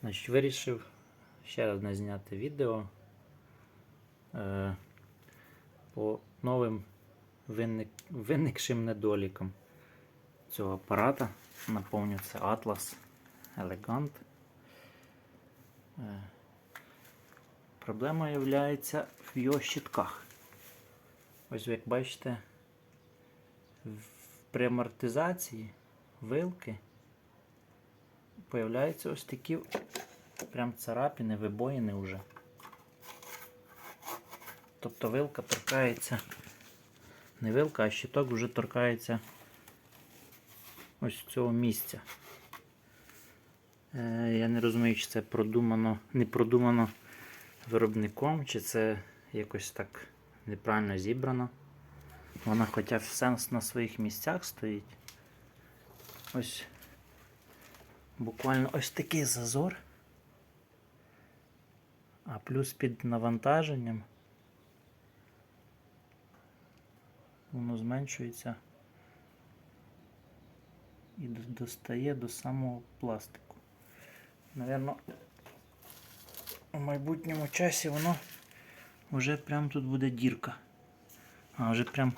Значить, вирішив ще одне зняти відео е, по новим виник, виникшим недолікам цього апарата. Наповню це Atlas Elegant. Е, проблема є в його щитках. Ось як бачите, при амортизації вилки появляються ось такі прям царапини, вибоїни вже. Тобто вилка торкається, не вилка, а щиток вже торкається ось цього місця. Е, я не розумію, чи це продумано, не продумано виробником, чи це якось так неправильно зібрано. Вона хоча все на своїх місцях стоїть. Ось буквально ось такий зазор. А плюс під навантаженням воно зменшується і достає до самого пластику. Навірно, у майбутньому часі воно вже прям тут буде дірка. А вже прям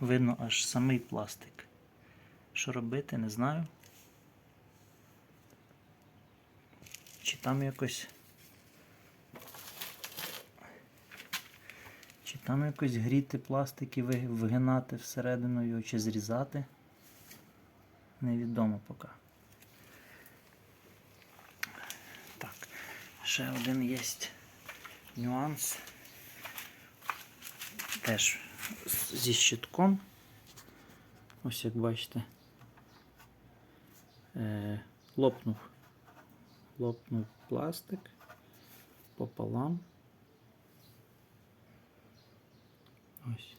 видно аж самий пластик. Що робити, не знаю. Там якось. Чи там якось гріти пластик і вигинати всередину його, чи зрізати. Невідомо поки. Так, ще один є нюанс. Теж зі щитком. Ось як бачите. Е, лопнув. Лопнув пластик пополам. Ось.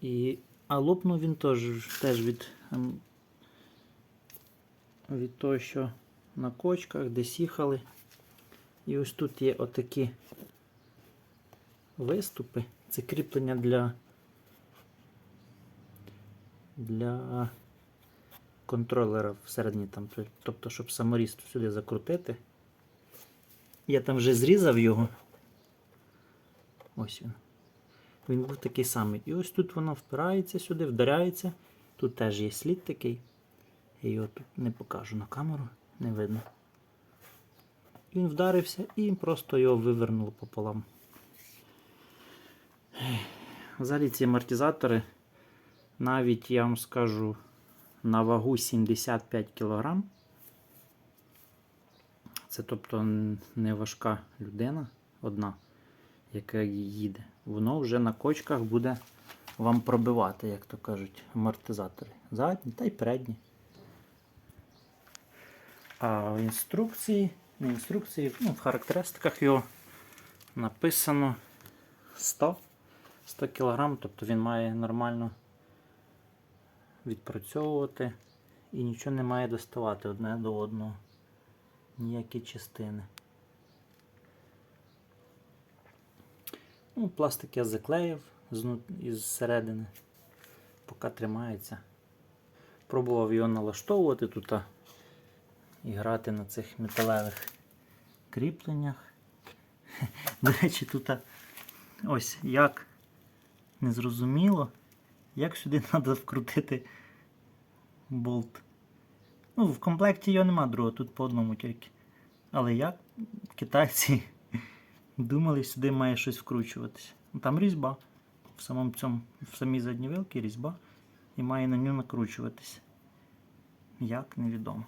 І, а лопнув він теж, теж від, ем, від того, що на кочках десь їхали. І ось тут є отакі виступи. Це кріплення для, для контролера всередині там. Тобто, щоб саморіз сюди закрутити. Я там вже зрізав його. Ось він. Він був такий самий. І ось тут воно впирається сюди, вдаряється. Тут теж є слід такий. Я його тут не покажу на камеру, не видно. Він вдарився і просто його вивернуло пополам. Взагалі ці амортизатори, навіть я вам скажу, на вагу 75 кг. Це тобто не важка людина одна, яка їде. Воно вже на кочках буде вам пробивати, як то кажуть, амортизатори. Задні та й передні. А в інструкції, в інструкції, ну, в характеристиках його написано 100, 100 кг, тобто він має нормально відпрацьовувати і нічого не має доставати одне до одного. Ніякі частини. Ну, пластик я заклеїв із середини, поки тримається. Пробував його налаштовувати тут і грати на цих металевих кріпленнях. До речі, тут ось як незрозуміло, як сюди треба вкрутити болт. Ну, в комплекті його нема другого, тут по одному тільки. Але як китайці думали, сюди має щось вкручуватися. Ну, Там різьба. В самому цьому, в самій задній вилці різьба. І має на нього накручуватися. Як невідомо.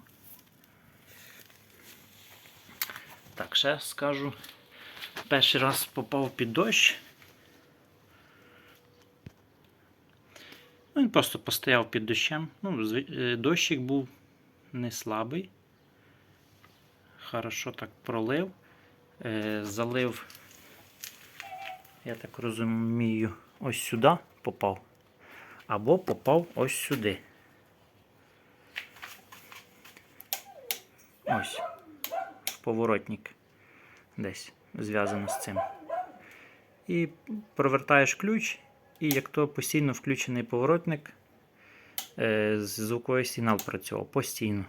Так, ще скажу. Перший раз попав під дощ. Ну, Він просто постояв під дощем. Ну, е, дощик був не слабий. Хорошо так пролив. Е, залив, я так розумію, ось сюди попав. Або попав ось сюди. Ось. Поворотник десь зв'язано з цим. І провертаєш ключ, і як то постійно включений поворотник, е, звуковий сигнал працював постійно.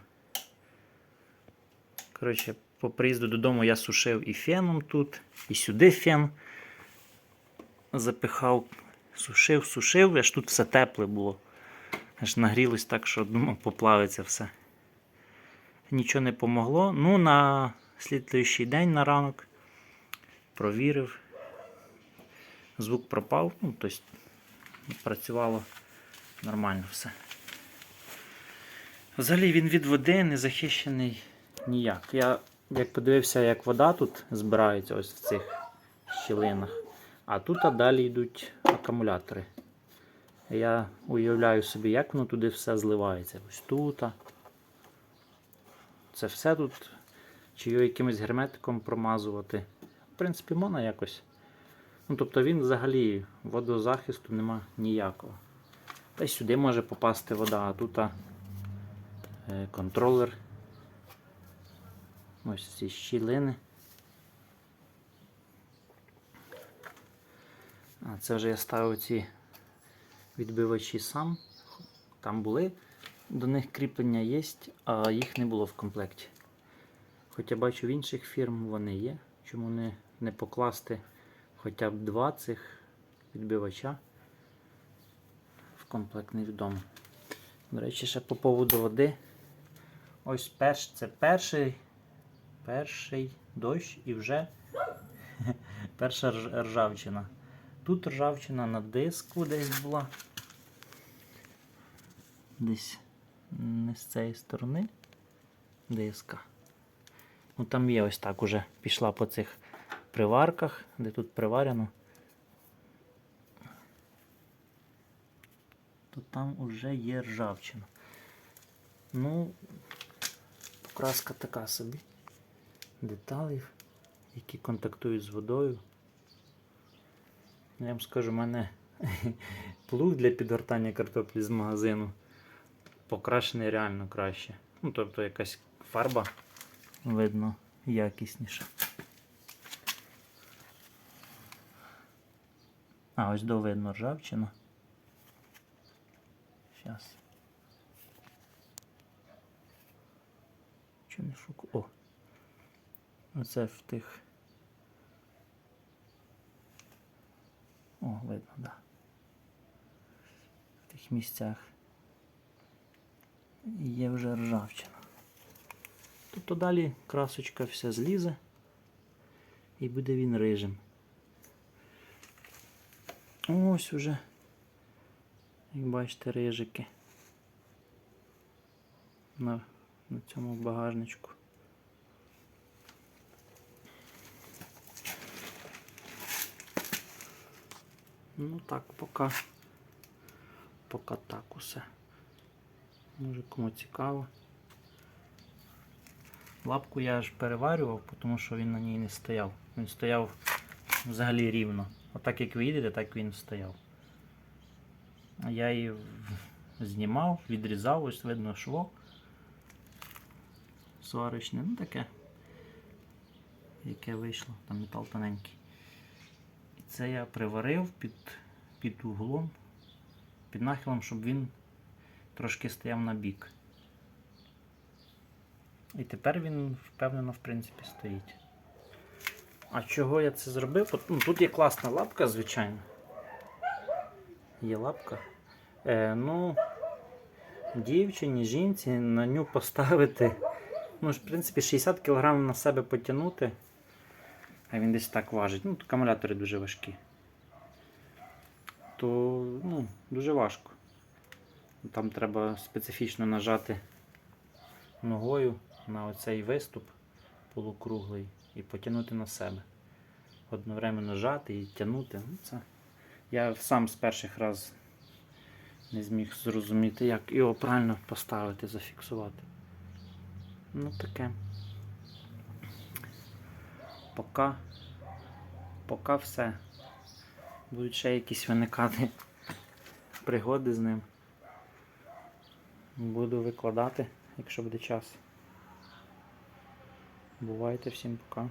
Коротше, по приїзду додому я сушив і феном тут, і сюди фен запихав, сушив, сушив, аж тут все тепле було. Аж нагрілось так, що думав, поплавиться все. Нічого не помогло. Ну, на слідуючий день на ранок провірив. Звук пропав, ну, тобто працювало нормально все. Взагалі він від води не захищений ніяк. Я як подивився, як вода тут збирається ось в цих щілинах, а тут а далі йдуть акумулятори. Я уявляю собі, як воно туди все зливається. Ось тут. Це все тут. Чи його якимось герметиком промазувати. В принципі, можна якось. Ну, тобто він взагалі водозахисту нема ніякого. Та й сюди може попасти вода, а тут а, е, контролер. Ось ці щілини. А це вже я ставив ці відбивачі сам. Там були, до них кріплення є, а їх не було в комплекті. Хоча бачу в інших фірм вони є. Чому не, не покласти хоча б два цих відбивача в комплект невідомо. До речі, ще по поводу води. Ось перш, це перший, перший дощ і вже перша ржавчина. Тут ржавчина на диску десь була. Десь не з цієї сторони диска. Ну там є ось так уже пішла по цих приварках, де тут приварено. То там уже є ржавчина. Ну, покраска така собі. Деталів, які контактують з водою. Я вам скажу, у мене плуг для підгортання картоплі з магазину покрашений реально краще. Ну, тобто якась фарба видно якісніша. А, ось до видно ржавчина. Зараз. Чи не фоку? О! Оце в тих. О, видно, так. Да. В тих місцях є вже ржавчина. Тобто далі красочка вся злізе і буде він рижим. Ось уже, як бачите, рижики на, на цьому багажничку. Ну так, поки, поки так усе. Може кому цікаво. Лапку я аж переварював, тому що він на ній не стояв. Він стояв взагалі рівно. Отак як ви їдете, так він стояв. Я її знімав, відрізав, ось видно шво. Сварочне, ну таке. Яке вийшло, там метал тоненький. І це я приварив під, під углом, під нахилом, щоб він трошки стояв на бік. І тепер він впевнено, в принципі, стоїть. А чого я це зробив? Ну, тут є класна лапка, звичайно. Є лапка. Е, ну, дівчині, жінці на ню поставити. Ну, в принципі, 60 кг на себе потягнути. А він десь так важить. Ну, акумулятори дуже важкі. То ну, дуже важко. Там треба специфічно нажати ногою на оцей виступ полукруглий і потягнути на себе. Одновременно жати і тягнути. Ну, це... Я сам з перших раз не зміг зрозуміти, як його правильно поставити, зафіксувати. Ну таке. Поки, поки все. Будуть ще якісь виникати пригоди з ним. Буду викладати, якщо буде час. Бувайте всім пока.